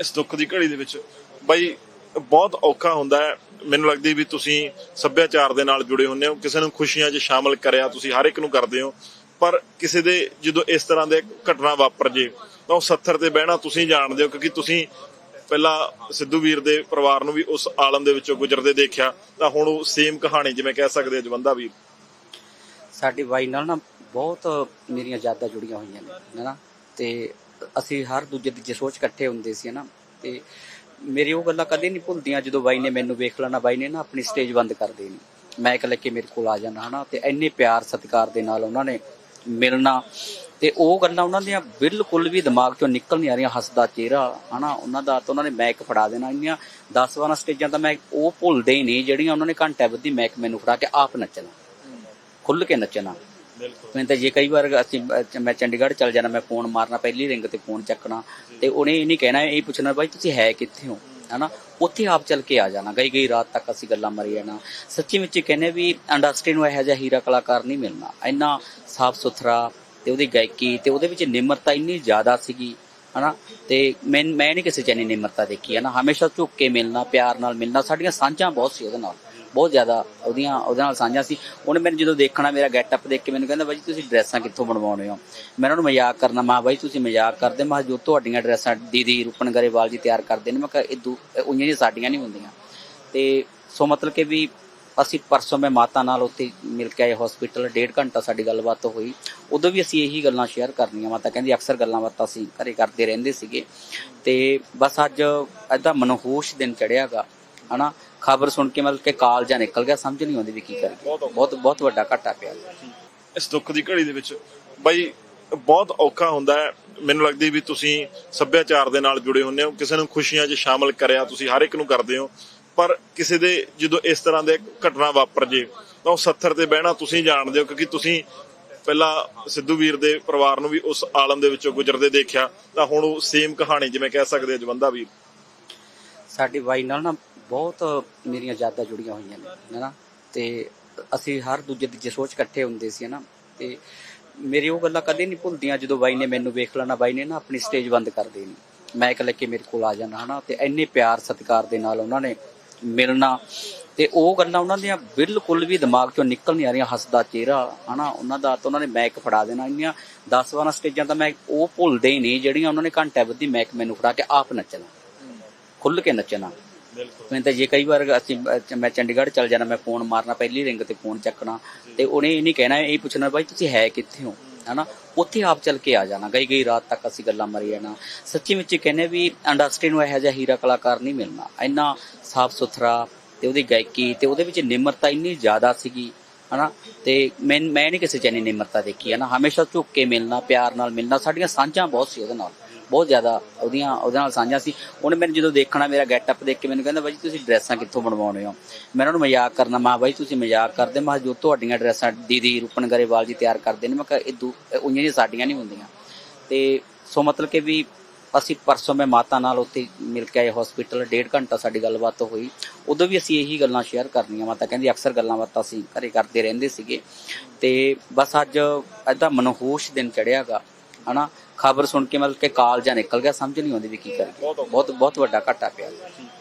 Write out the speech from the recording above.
ਇਸ ਦੁੱਖ ਦੀ ਘੜੀ ਦੇ ਵਿੱਚ। ਬਾਈ, ਬਹੁਤ ਔਖਾ ਹੁੰਦਾ ਹੈ। ਮੈਨੂੰ ਲੱਗਦੀ ਵੀ ਤੁਸੀਂ ਸੱਭਿਆਚਾਰ ਦੇ ਨਾਲ ਜੁੜੇ ਹੁੰਦੇ ਹੋ। ਕਿਸੇ ਨੂੰ ਖੁਸ਼ੀਆਂ 'ਚ ਸ਼ਾਮਲ ਕਰਿਆ ਤੁਸੀਂ ਹਰ ਇੱਕ ਨੂੰ ਕਰਦੇ ਹੋ। ਪਰ ਕਿਸੇ ਦੇ ਜਦੋਂ ਇਸ ਤਰ੍ਹਾਂ ਦੇ ਘਟਨਾ ਵਾਪਰ ਜੇ ਤਾਂ ਉਹ ਸੱਥਰ ਤੇ ਬਹਿਣਾ ਤੁਸੀਂ ਜਾਣਦੇ ਹੋ, ਕਿਉਂਕਿ ਤੁਸੀਂ ਪਹਿਲਾਂ ਸਿੱਧੂ ਵੀਰ ਦੇ ਪਰਿਵਾਰ ਨੂੰ ਵੀ ਉਸ ਆਲਮ ਦੇ ਵਿੱਚੋਂ ਗੁਜ਼ਰਦੇ ਦੇਖਿਆ, ਤਾਂ ਹੁਣ ਉਹ ਸੇਮ ਕਹਾਣੀ ਜਿਵੇਂ ਕਹਿ ਸਕਦੇ ਆ ਜਵੰਦਾ ਵੀਰ। ਸਾਡੇ ਬਾਈ ਨਾਲ ਨਾ ਬਹੁਤ ਮੇਰੀਆਂ ਯਾਦਾਂ ਜੁੜੀਆਂ ਹੋਈਆਂ ਨੇ ਹੈਨਾ ਤੇ ਅਸੀਂ ਹਰ ਦੂਜੇ ਤੀਜੇ ਸੋਚ ਇਕੱਠੇ ਹੁੰਦੇ ਸੀ, ਹਨਾ? ਤੇ ਮੇਰੀ ਉਹ ਗੱਲਾਂ ਕਦੇ ਨਹੀਂ ਭੁੱਲਦੀਆਂ ਜਦੋਂ ਬਾਈ ਨੇ ਮੈਨੂੰ ਵੇਖ ਲੈਣਾ, ਬਾਈ ਨੇ ਨਾ ਆਪਣੀ ਸਟੇਜ ਬੰਦ ਕਰ ਦੇਣੀ। ਮੈਂ ਇੱਕ ਲੈ ਕੇ ਮੇਰੇ ਕੋਲ ਆ ਜਾਣਾ ਹਨਾ? ਤੇ ਇੰਨੇ ਪਿਆਰ ਸਤਿਕਾਰ ਦੇ ਨਾਲ ਉਹਨਾਂ ਨੇ ਮਿਲਣਾ। ਤੇ ਉਹ ਗੱਲਾਂ ਉਹਨਾਂ ਦੀਆਂ ਬਿਲਕੁਲ ਵੀ ਦਿਮਾਗ ਚੋਂ ਨਿਕਲ ਨਹੀਂ ਆ ਰਹੀਆਂ, ਹੱਸਦਾ ਚਿਹਰਾ, ਹਨਾ? ਉਹਨਾਂ ਦਾ ਤਾਂ ਉਹਨਾਂ ਨੇ ਮੈਕ ਫੜਾ ਦੇਣਾ। ਇੰਨੀਆਂ 10 12 ਸਟੇਜਾਂ ਤਾਂ ਮੈਂ ਉਹ ਭੁੱਲਦੇ ਹੀ ਨਹੀਂ, ਜਿਹੜੀਆਂ ਉਹਨਾਂ ਨੇ ਘੰਟੇ ਬੱਧੀ ਮੈਕ ਮੈਨੂੰ ਫੜਾ ਕੇ ਆਪ ਨੱਚਣਾ। ਖੁੱਲ ਕੇ ਨੱਚਣਾ। ਮੈਂ ਤਾਂ ਜੇ ਕਈ ਵਾਰ ਅਸੀਂ ਮੈਂ ਚੰਡੀਗੜ੍ਹ ਚਲ ਜਾਣਾ ਮੈਂ ਫੋਨ ਮਾਰਨਾ ਪਹਿਲੀ ਰਿੰਗ ਤੇ ਫੋਨ ਚੱਕਣਾ ਤੇ ਉਹਨੇ ਇਹ ਨਹੀਂ ਕਹਿਣਾ ਇਹ ਪੁੱਛਣਾ ਬਾਈ ਤੁਸੀਂ ਹੈ ਕਿੱਥੇ ਹੋ? ਹਨਾ? ਉੱਥੇ ਆਪ ਚੱਲ ਕੇ ਆ ਜਾਣਾ। ਗਈ ਗਈ ਰਾਤ ਤੱਕ ਅਸੀਂ ਗੱਲਾਂ ਮਾਰੀ ਜਾਣਾ। ਸੱਚੀ ਵਿੱਚ ਕਹਿੰਦੇ ਵੀ ਇੰਡਸਟਰੀ ਨੂੰ ਇਹੋ ਜਿਹਾ ਹੀਰਾ ਕਲਾਕਾਰ ਨਹੀਂ ਮਿਲਣਾ। ਇੰਨਾ ਸਾਫ਼ ਸੁਥਰਾ ਤੇ ਉਹਦੀ ਗਾਇਕੀ ਤੇ ਉਹਦੇ ਵਿੱਚ ਨਿਮਰਤਾ ਇੰਨੀ ਜ਼ਿਆਦਾ ਸੀਗੀ ਹਨਾ? ਤੇ ਮੈਂ ਮੈਂ ਨਹੀਂ ਕਿਸੇ ਚ ਇੰਨੀ ਨਿਮਰਤਾ ਦੇਖੀ ਹਨਾ? ਹਮੇਸ਼ਾ ਝੁੱਕ ਕੇ ਮਿਲਣਾ ਪਿਆਰ ਨਾਲ ਮਿਲਣਾ ਸਾਡੀਆਂ ਸਾਂਝਾਂ ਬਹੁਤ ਸੀ ਉਹਦੇ ਨਾਲ। ਬਹੁਤ ਜ਼ਿਆਦਾ ਉਹਦੀਆਂ, ਉਹਦੇ ਨਾਲ ਸਾਂਝਾ ਸੀ। ਉਹਨੇ ਮੈਨੂੰ ਜਦੋਂ ਦੇਖਣਾ, ਮੇਰਾ ਗੈਟਅਪ ਦੇਖ ਕੇ ਮੈਨੂੰ ਕਹਿੰਦਾ, ਬਾਈ ਤੁਸੀਂ ਡਰੈਸਾਂ ਕਿੱਥੋਂ ਬਣਵਾਉਣੇ ਹੋ? ਮੈਂ ਉਹਨਾਂ ਨੂੰ ਮਜ਼ਾਕ ਕਰਨਾ, ਮਾ ਬਾਈ, ਤੁਸੀਂ ਮਜ਼ਾਕ ਕਰਦੇ? ਮੈਂ ਜੋ ਤੁਹਾਡੀਆਂ ਡਰੈਸਾਂ ਦੀਦੀ ਰੂਪਨ ਗਰੇਵਾਲ ਜੀ ਤਿਆਰ ਕਰਦੇ ਨੇ। ਮੈਂ ਕਿਹਾ, ਇਹ ਦੂ ਉਈਆਂ ਜਿਹੀਆਂ ਸਾਡੀਆਂ ਨਹੀਂ ਹੁੰਦੀਆਂ। ਤੇ ਸੋ ਮਤਲਬ ਕਿ ਵੀ ਅਸੀਂ ਪਰਸੋਂ ਮੈਂ ਮਾਤਾ ਨਾਲ ਉੱਥੇ ਮਿਲ ਕੇ ਆਏ ਹਸਪੀਟਲ ਡੇਢ ਘੰਟਾ ਸਾਡੀ ਗੱਲਬਾਤ ਹੋਈ। ਉਦੋਂ ਵੀ ਅਸੀਂ ਇਹੀ ਗੱਲਾਂ ਸ਼ੇਅਰ ਕਰਨੀਆਂ, ਮਾਤਾ ਕਹਿੰਦੀ, ਅਕਸਰ ਗੱਲਾਂ ਬਾਤਾਂ ਅਸੀਂ ਘਰੇ ਕਰਦੇ ਰਹਿੰਦੇ ਸੀਗੇ। ਤੇ ਬਸ ਅੱਜ ਐਦਾਂ ਮਨਹੋਸ਼ ਦਿਨ ਚੜਿਆਗਾ ਹਨਾ ਖਬਰ ਸੁਣ ਕੇ ਮਤਲਬ ਕਿ ਕਾਲ ਜਾਂ ਨਿਕਲ ਗਿਆ ਸਮਝ ਨਹੀਂ ਆਉਂਦੀ ਵੀ ਕੀ ਕਰੀਏ। ਬਹੁਤ। ਬਹੁਤ ਵੱਡਾ ਘਾਟਾ ਪਿਆ। ਇਸ ਦੁੱਖ ਦੀ ਘੜੀ ਦੇ ਵਿੱਚ ਬਾਈ ਬਹੁਤ ਔਖਾ ਹੁੰਦਾ ਹੈ। ਮੈਨੂੰ ਲੱਗਦੀ ਵੀ ਤੁਸੀਂ ਸੱਭਿਆਚਾਰ ਦੇ ਨਾਲ ਜੁੜੇ ਹੁੰਦੇ ਹੋ ਕਿਸੇ ਨੂੰ ਖੁਸ਼ੀਆਂ 'ਚ ਸ਼ਾਮਲ ਕਰਿਆ ਤੁਸੀਂ ਹਰ ਇੱਕ ਨੂੰ ਕਰਦੇ ਹੋ। ਪਰ ਕਿਸੇ ਦੇ ਜਦੋਂ ਇਸ ਤਰ੍ਹਾਂ ਦੇ ਘਟਨਾ ਵਾਪਰ ਜੇ ਤਾਂ ਉਹ ਸੱਥਰ ਤੇ ਬਹਿਣਾ ਤੁਸੀਂ ਜਾਣਦੇ ਹੋ ਕਿਉਂਕਿ ਤੁਸੀਂ ਪਹਿਲਾਂ ਸਿੱਧੂ ਵੀਰ ਦੇ ਪਰਿਵਾਰ ਨੂੰ ਵੀ ਉਸ ਆਲਮ ਦੇ ਵਿੱਚੋਂ ਗੁਜ਼ਰਦੇ ਦੇਖਿਆ ਤਾਂ ਹੁਣ ਉਹ ਸੇਮ ਕਹਾਣੀ ਜਿਵੇਂ ਕਹਿ ਸਕਦੇ ਜਵੰਦਾ ਵੀਰ। ਸਾਡੀ ਬਾਈ ਨਾਲ ਨਾ ਬਹੁਤ ਮੇਰੀਆਂ ਯਾਦਾਂ ਜੁੜੀਆਂ ਹੋਈਆਂ ਨੇ, ਹੈਨਾ? ਤੇ ਅਸੀਂ ਹਰ ਦੂਜੇ ਤੀਜੇ ਸੋਚ ਇਕੱਠੇ ਹੁੰਦੇ ਸੀ, ਹਨਾ? ਤੇ ਮੇਰੀ ਉਹ ਗੱਲਾਂ ਕਦੇ ਨਹੀਂ ਭੁੱਲਦੀਆਂ ਜਦੋਂ ਬਾਈ ਨੇ ਮੈਨੂੰ ਵੇਖ ਲੈਣਾ, ਬਾਈ ਨੇ ਨਾ ਆਪਣੀ ਸਟੇਜ ਬੰਦ ਕਰ ਦੇਣੀ। ਮੈਂ ਲੈ ਕੇ ਮੇਰੇ ਕੋਲ ਆ ਜਾਣਾ ਹਨਾ? ਤੇ ਇੰਨੇ ਪਿਆਰ ਸਤਿਕਾਰ ਦੇ ਨਾਲ ਉਹਨਾਂ ਨੇ ਮਿਲਣਾ। ਤੇ ਉਹ ਗੱਲਾਂ ਉਹਨਾਂ ਦੀਆਂ ਬਿਲਕੁਲ ਵੀ ਦਿਮਾਗ ਚੋਂ ਨਿਕਲ ਨਹੀਂ ਆ ਰਹੀਆਂ, ਹੱਸਦਾ ਚਿਹਰਾ, ਹਨਾ? ਉਹਨਾਂ ਦਾ ਤਾਂ ਉਹਨਾਂ ਨੇ ਮੈਕ ਫੜਾ ਦੇਣਾ, ਇੰਨੀਆਂ 10 12 ਸਟੇਜਾਂ ਤਾਂ ਮੈਂ ਉਹ ਭੁੱਲਦੇ ਹੀ ਨਹੀਂ, ਜਿਹੜੀਆਂ ਉਹਨਾਂ ਨੇ ਘੰਟਾ ਬੱਧੀ ਮੈਕ ਮੈਨੂੰ ਫੜਾ ਕੇ ਆਪ ਨੱਚਣਾ ਖੁੱਲ ਕੇ ਨੱਚਣਾ। ਮੈਂ ਤਾਂ ਜੇ ਕਈ ਵਾਰ ਅਸੀਂ ਮੈਂ ਚੰਡੀਗੜ੍ਹ ਚਲ ਜਾਣਾ ਮੈਂ ਫੋਨ ਮਾਰਨਾ ਪਹਿਲੀ ਰਿੰਗ ਤੇ ਫੋਨ ਚੱਕਣਾ ਤੇ ਉਹਨੇ ਇਹ ਨਹੀਂ ਕਹਿਣਾ ਇਹ ਪੁੱਛਣਾ ਬਾਈ ਤੁਸੀਂ ਹੈ ਕਿੱਥੇ ਹੋ? ਹਨਾ? ਉੱਥੇ ਆਪ ਚੱਲ ਕੇ ਆ ਜਾਣਾ। ਗਈ ਗਈ ਰਾਤ ਤੱਕ ਅਸੀਂ ਗੱਲਾਂ ਮਾਰੀ ਜਾਣਾ। ਸੱਚੀ ਵਿੱਚ ਕਹਿੰਦੇ ਵੀ ਇੰਡਸਟਰੀ ਨੂੰ ਇਹੋ ਜਿਹਾ ਹੀਰਾ ਕਲਾਕਾਰ ਨਹੀਂ ਮਿਲਣਾ। ਇੰਨਾ ਸਾਫ਼ ਸੁਥਰਾ ਤੇ ਉਹਦੀ ਗਾਇਕੀ ਤੇ ਉਹਦੇ ਵਿੱਚ ਨਿਮਰਤਾ ਇੰਨੀ ਜ਼ਿਆਦਾ ਸੀਗੀ ਹਨਾ? ਤੇ ਮੈਂ ਮੈਂ ਨਹੀਂ ਕਿਸੇ ਚ ਇੰਨੀ ਨਿਮਰਤਾ ਦੇਖੀ ਹਨਾ? ਹਮੇਸ਼ਾ ਝੁੱਕ ਕੇ ਮਿਲਣਾ ਪਿਆਰ ਨਾਲ ਮਿਲਣਾ ਸਾਡੀਆਂ ਸਾਂਝਾਂ ਬਹੁਤ ਸੀ ਉਹਦੇ ਨਾਲ। ਬਹੁਤ ਜ਼ਿਆਦਾ ਉਹਦੀਆਂ, ਉਹਦੇ ਨਾਲ ਸਾਂਝਾ ਸੀ। ਉਹਨੇ ਮੈਨੂੰ ਜਦੋਂ ਦੇਖਣਾ, ਮੇਰਾ ਗੈਟਅਪ ਦੇਖ ਕੇ ਮੈਨੂੰ ਕਹਿੰਦਾ, ਬਾਈ ਤੁਸੀਂ ਡਰੈਸਾਂ ਕਿੱਥੋਂ ਬਣਵਾਉਣੇ ਹੋ? ਮੈਂ ਉਹਨਾਂ ਨੂੰ ਮਜ਼ਾਕ ਕਰਨਾ, ਮਾ ਬਾਈ ਤੁਸੀਂ ਮਜ਼ਾਕ ਕਰਦੇ ਮੈਂ ਜੋ ਤੁਹਾਡੀਆਂ ਡਰੈਸਾਂ ਦੀਦੀ ਰੂਪਨ ਗਰੇਵਾਲ ਜੀ ਤਿਆਰ ਕਰਦੇ ਨੇ, ਮੈਂ ਕਿਹਾ, ਇਹ ਦੂ ਉਈਆਂ ਜਿਹੀਆਂ ਸਾਡੀਆਂ ਨਹੀਂ ਹੁੰਦੀਆਂ। ਤੇ ਸੋ ਮਤਲਬ ਕਿ ਵੀ ਅਸੀਂ ਪਰਸੋਂ ਮੈਂ ਮਾਤਾ ਨਾਲ ਉੱਥੇ ਮਿਲ ਕੇ ਆਏ ਹਸਪੀਟਲ ਡੇਢ ਘੰਟਾ ਸਾਡੀ ਗੱਲਬਾਤ ਹੋਈ। ਉਦੋਂ ਵੀ ਅਸੀਂ ਇਹੀ ਗੱਲਾਂ ਸ਼ੇਅਰ ਕਰਨੀਆਂ ਮਾਤਾ ਕਹਿੰਦੀ ਅਕਸਰ ਗੱਲਾਂ ਬਾਤਾਂ ਅਸੀਂ ਘਰੇ ਕਰਦੇ ਰਹਿੰਦੇ ਸੀਗੇ। ਤੇ ਬਸ ਅੱਜ ਐਦਾਂ ਮਨਹੋਸ਼ ਦਿਨ ਚੜਿਆਗਾ ਹਨਾ ਖਬਰ ਸੁਣ ਕੇ ਮਤਲਬ ਕਿ ਕਾਲ ਜਾਂ ਨਿਕਲ ਗਿਆ ਸਮਝ ਨਹੀਂ ਆਉਂਦੀ ਵੀ ਕੀ ਕਰੀਏ। ਬਹੁਤ ਬਹੁਤ ਵੱਡਾ ਘਾਟਾ ਪਿਆ।